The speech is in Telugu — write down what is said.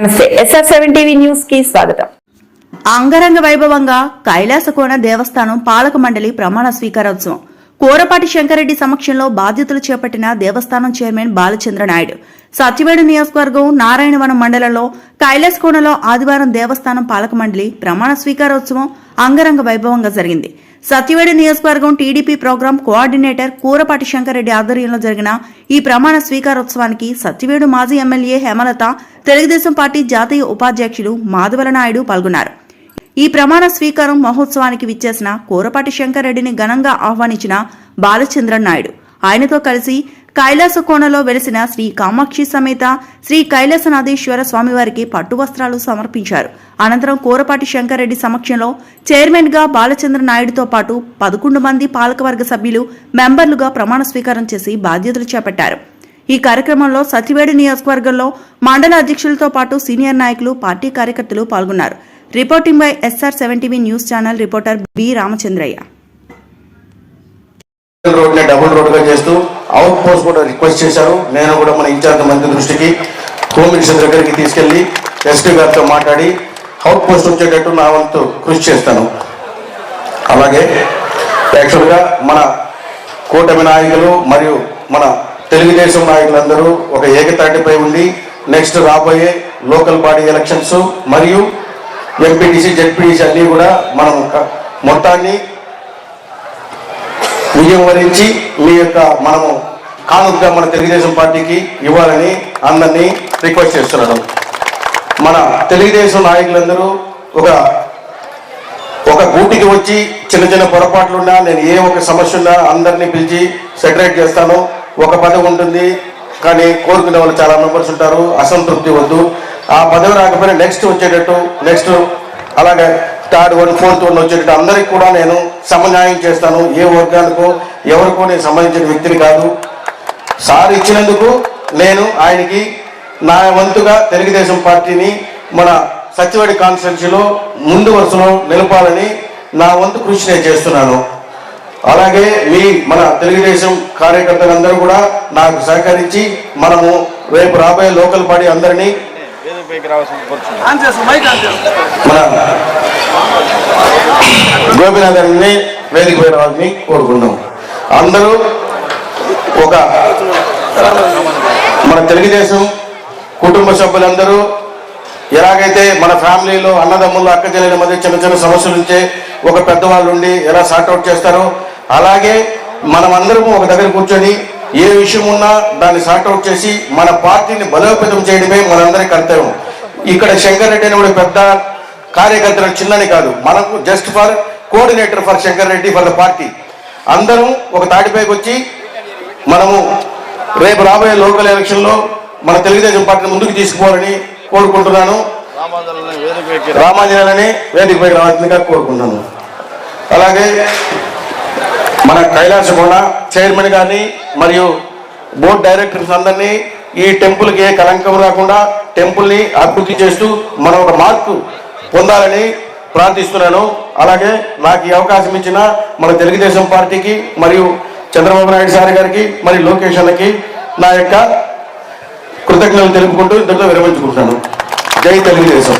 నమస్తే ఎస్ఆర్ సెవెన్ టీవీ న్యూస్కి స్వాగతం. అంగరంగ వైభవంగా కైలాసకోన దేవస్థానం పాలక మండలి ప్రమాణ స్వీకారోత్సవం. కోరపాటి శంకరెడ్డి సమక్షంలో బాధ్యతలు చేపట్టిన దేవస్థానం చైర్మన్ బాలచంద్ర నాయుడు. సత్యవేడు నియోజకవర్గం నారాయణవనం మండలంలో కైలాసకోనలో ఆదివారం దేవస్థానం పాలక మండలి ప్రమాణ స్వీకారోత్సవం అంగరంగ వైభవంగా జరిగింది. సత్యవేడు నియోజకవర్గం TDP program coordinator Kurapati Shankar Reddy ఆధ్వర్యంలో జరిగిన ఈ ప్రమాణ స్వీకారోత్సవానికి సత్యవేడు మాజీ ఎమ్మెల్యే హేమలత తెలుగుదేశం పార్టీ జాతీయ ఉపాధ్యక్షుడు మాధవల నాయుడు పాల్గొన్నారు. ఈ ప్రమాణ స్వీకారం మహోత్సవానికి విచ్చేసిన కూరపాటి శంకర్రెడ్డిని ఘనంగా ఆహ్వానించిన బాలచంద్రన్ నాయుడు. ఆయనతో కలిసి కైలాస కోణలో వెలిసిన శ్రీ కామాక్షి సమేత శ్రీ కైలాసనాథేశ్వర స్వామివారికి పట్టు వస్త్రాలు సమర్పించారు. అనంతరం కూరపాటి శంకరెడ్డి సమక్షంలో చైర్మన్గా బాలచంద్ర నాయుడుతో పాటు పదకొండు మంది పాలకవర్గ సభ్యులు మెంబర్లుగా ప్రమాణ స్వీకారం చేసి బాధ్యతలు చేపట్టారు. ఈ కార్యక్రమంలో సతివేడు నియోజకవర్గంలో మండల అధ్యక్షులతో పాటు సీనియర్ నాయకులు పార్టీ కార్యకర్తలు పాల్గొన్నారు. Reporting by SR seven TV news channel reporter B Ramachandraiah. Double రోడ్గా చేస్తూ అవుట్ పోస్ట్ కూడా రిక్వెస్ట్ చేశారు. నేను కూడా మన ఇన్ఛార్జ్ మంత్రి దృష్టికి హోమ్ మినిస్టర్ దగ్గరికి తీసుకెళ్ళి ఎస్పీ గారితో మాట్లాడి అవుట్ పోస్ట్ వచ్చేటట్టు నా వంతు కృషి చేస్తాను. అలాగే యాక్చువల్గా మన కూటమి నాయకులు మరియు మన తెలుగుదేశం నాయకులందరూ ఒక ఏకతాటిపై ఉండి నెక్స్ట్ రాబోయే లోకల్ బాడీ ఎలక్షన్స్ మరియు ఎంపీటీసీ జెడ్పీటీసీ అన్నీ కూడా మనం మొత్తాన్ని విజయం వరించి మీ యొక్క మనము కానుకగా మన తెలుగుదేశం పార్టీకి ఇవ్వాలని అందరినీ రిక్వెస్ట్ చేస్తున్నాను. మన తెలుగుదేశం నాయకులందరూ ఒక ఒక గూటికి వచ్చి చిన్న చిన్న పొరపాట్లున్నా నేను ఏ ఒక సమస్య ఉన్నా అందరినీ పిలిచి సెటరేట్ చేస్తాను. ఒక పదవి ఉంటుంది కానీ కోరుకునే వాళ్ళు చాలా మెంబర్స్ ఉంటారు. అసంతృప్తి వద్దు. ఆ పదవి రాకపోయినా నెక్స్ట్ వచ్చేటట్టు నెక్స్ట్ అలాగే థర్డ్ వన్ ఫోర్త్ వన్ వచ్చేటట్టు అందరికి కూడా నేను సమన్యాయం చేస్తాను. ఏ వర్గానికో ఎవరికో నేను సంబంధించిన వ్యక్తిని కాదు. సార్ ఇచ్చినందుకు నేను ఆయనకి నా వంతుగా తెలుగుదేశం పార్టీని మన సత్యవాడి కాన్స్టిట్యున్సీలో ముందు వరుసలో నిలపాలని నా వంతు కృషి నేను చేస్తున్నాను. అలాగే మీ మన తెలుగుదేశం కార్యకర్తలందరూ కూడా నాకు సహకరించి మనము రేపు రాబోయే లోకల్ బాడీ అందరినీ మన గోపినాథ్ గారిని వేదిక పై వాళ్ళని కోరుకుందాం అందరూ ఒక మన తెలుగుదేశం కుటుంబ సభ్యులందరూ ఎలాగైతే మన ఫ్యామిలీలో అన్నదమ్ములు అక్క చెల్లెల మధ్య చిన్న చిన్న సమస్యలు ఉంటే ఒక పెద్దవాళ్ళు ఉండి ఎలా సార్ట్అవుట్ చేస్తారో అలాగే మనం ఒక దగ్గర కూర్చొని ఏ విషయం ఉన్నా దాన్ని సార్ట్అవుట్ చేసి మన పార్టీని బలోపేతం చేయడమే మనందరి కర్తవ్యం. ఇక్కడ శంకర్ రెడ్డి అని కూడా పెద్ద కార్యకర్తలు చిన్నని కాదు మనకు just for coordinator for Shankar Reddy for the party అందరం ఒక తాటిపైకి వచ్చి మనము రేపు రాబోయే లోకల్ ఎలక్షన్లో మన తెలుగుదేశం పార్టీని ముందుకు తీసుకోవాలని కోరుకుంటున్నాను. రామాంజనాలని వేదికపై రావాల్సిందిగా కోరుకుంటున్నాను. అలాగే మన కైలాసకొండ చైర్మన్ గారిని మరియు బోర్డు డైరెక్టర్స్ అందరినీ ఈ టెంపుల్కి ఏ కలంకం రాకుండా టెంపుల్ని అభివృద్ధి చేస్తూ మనం ఒక మార్పు పొందాలని ప్రార్థిస్తున్నాను. అలాగే నాకు ఈ అవకాశం ఇచ్చిన మన తెలుగుదేశం పార్టీకి మరియు చంద్రబాబు నాయుడు సార్ గారికి మరియు లోకేష్ అన్నకి నా యొక్క కృతజ్ఞతలు తెలుపుకుంటూ ఇంతటితో విరమించుకుంటున్నాను. జై తెలుగుదేశం.